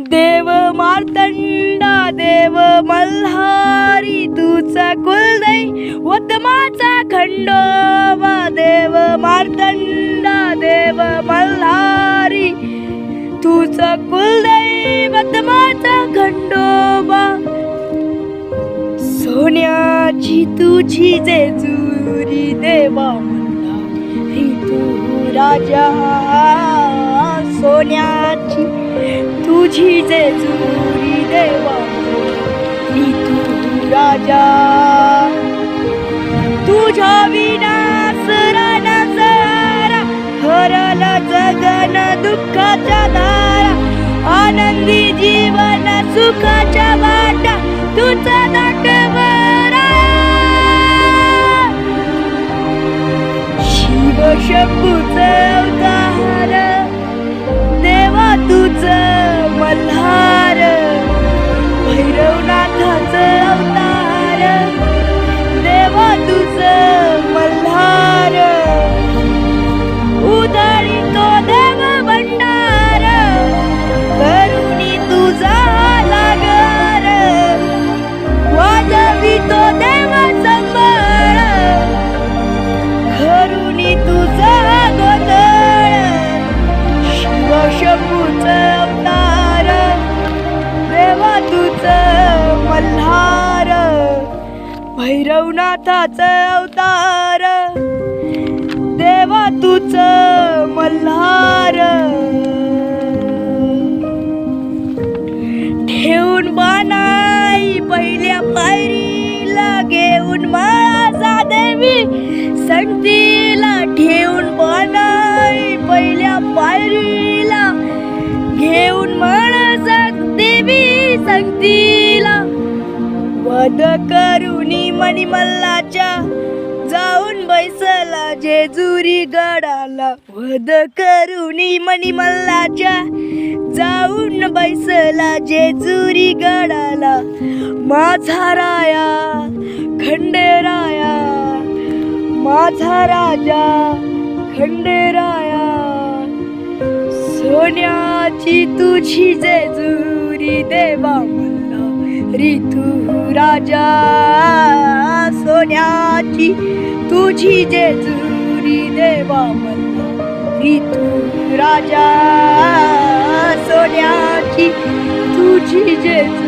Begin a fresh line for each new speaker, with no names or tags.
देव मार्तंडा देव मल्हारी तुझा कुलदै वतमाचा खंडोबा. देव मार्तंडा देव मल्हारी तुझा कुलदै माझा खंडोबा. सोन्याची तुझी जेजुरी देवा म्हणला तू राजा. सोन्या तुझी जेजुरी देवा मी तू राजा. तुझ्या विनास रानासारा हरला जगन दुःखाच्या दारा आनंदी जीवन सुखाच्या वाटा तुझा दाखवरा शिव शंभूचा तुझ मल्हार भैरवनाथाच अवतार देवा तुझ मल्हार. ठेवून बनाई पहिल्या पायरीला घेऊन माझा देवी संगतीला ठेवून बनाई पहिल्या पायरी वध करुणी मणिमल्लाच्या जाऊन बैसला जेजुरी गडाला. वध करुणी मणिमल्लाच्या जाऊन बैसला जेजुरी गडाला. माझा राया खंडेराया माझा राजा खंडेराया सोन्याची तुझी जेजुरी देवा मला ऋतू राजा सोन्याची तुझी जेजुरी देवा मला ऋतू राजा सोन्याची तुझी जेजुरी